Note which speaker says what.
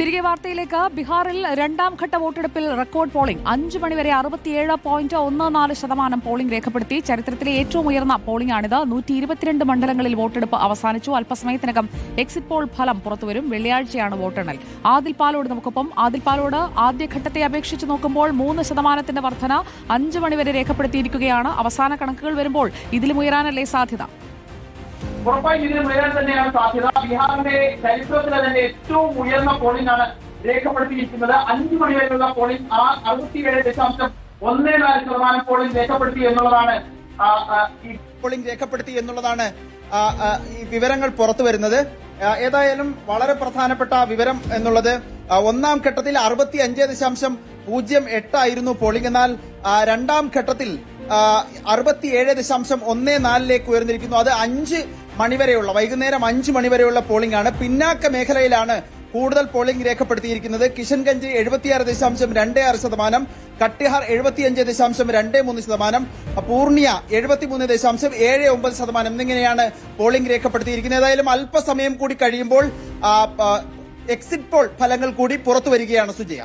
Speaker 1: തിരികെ വാർത്തയിലേക്ക്. ബീഹാറിൽ രണ്ടാം ഘട്ട വോട്ടെടുപ്പിൽ റെക്കോർഡ് പോളിംഗ്. അഞ്ചു മണിവരെ അറുപത്തിയേഴ് പോയിന്റ് ഒന്ന് നാല് ശതമാനം പോളിംഗ് രേഖപ്പെടുത്തി. ചരിത്രത്തിലെ ഏറ്റവും ഉയർന്ന പോളിംഗ് ആണിത് നൂറ്റി ഇരുപത്തിരണ്ട് മണ്ഡലങ്ങളിൽ വോട്ടെടുപ്പ് അവസാനിച്ചു. അല്പസമയത്തിനകം എക്സിറ്റ് പോൾ ഫലം പുറത്തുവരും. വെള്ളിയാഴ്ചയാണ് വോട്ടെണ്ണൽ. ആദിൽ പാലോട് നമുക്കൊപ്പം. ആദിൽ പാലോട് ആദ്യഘട്ടത്തെ അപേക്ഷിച്ച് നോക്കുമ്പോൾ മൂന്ന് ശതമാനത്തിന്റെ വർധന അഞ്ചു മണിവരെ രേഖപ്പെടുത്തിയിരിക്കുകയാണ്. അവസാന കണക്കുകൾ വരുമ്പോൾ ഇതിലും ഉയരാനല്ലേ സാധ്യത?
Speaker 2: ഉറപ്പായും ഇതിന് ഉയരാൻ തന്നെയാണ് സാധ്യത. ബീഹാറിന്റെ ചരിത്രത്തിലെ തന്നെ ഏറ്റവും ഉയർന്ന പോളിംഗ് ആണ് രേഖപ്പെടുത്തിയിരിക്കുന്നത്. അഞ്ചു മണി വരെയുള്ള പോളിംഗ് ആ അറുപത്തിയേഴ് ദശാംശം ഒന്നേ നാല് ശതമാനം പോളിംഗ് രേഖപ്പെടുത്തി എന്നുള്ളതാണ്
Speaker 3: പോളിംഗ് രേഖപ്പെടുത്തി എന്നുള്ളതാണ് ഈ വിവരങ്ങൾ പുറത്തു വരുന്നത്. ഏതായാലും വളരെ പ്രധാനപ്പെട്ട വിവരം എന്നുള്ളത് ഒന്നാം ഘട്ടത്തിൽ അറുപത്തി അഞ്ച് ദശാംശം പൂജ്യം എട്ടായിരുന്നു പോളിംഗ് എന്നാൽ രണ്ടാം ഘട്ടത്തിൽ അറുപത്തിയേഴ് ദശാംശം ഒന്ന് നാലിലേക്ക് ഉയർന്നിരിക്കുന്നു. അത് അഞ്ച് മണിവരെയുള്ള വൈകുന്നേരം അഞ്ച് മണിവരെയുള്ള പോളിംഗ് ആണ്. പിന്നാക്ക മേഖലയിലാണ് കൂടുതൽ പോളിംഗ് രേഖപ്പെടുത്തിയിരിക്കുന്നത്. കിഷൻഗഞ്ച് എഴുപത്തിയാറ് ദശാംശം രണ്ട് ആറ് ശതമാനം കട്ടിഹാർ എഴുപത്തിയഞ്ച് ദശാംശം രണ്ട് മൂന്ന് ശതമാനം പൂർണിയ എഴുപത്തിമൂന്ന് ദശാംശം ഏഴ് ഒമ്പത് ശതമാനം എന്നിങ്ങനെയാണ് പോളിംഗ് രേഖപ്പെടുത്തിയിരിക്കുന്നത്. ഏതായാലും അല്പസമയം കൂടി കഴിയുമ്പോൾ എക്സിറ്റ് പോൾ ഫലങ്ങൾ കൂടി പുറത്തു വരികയാണ് സുജയ.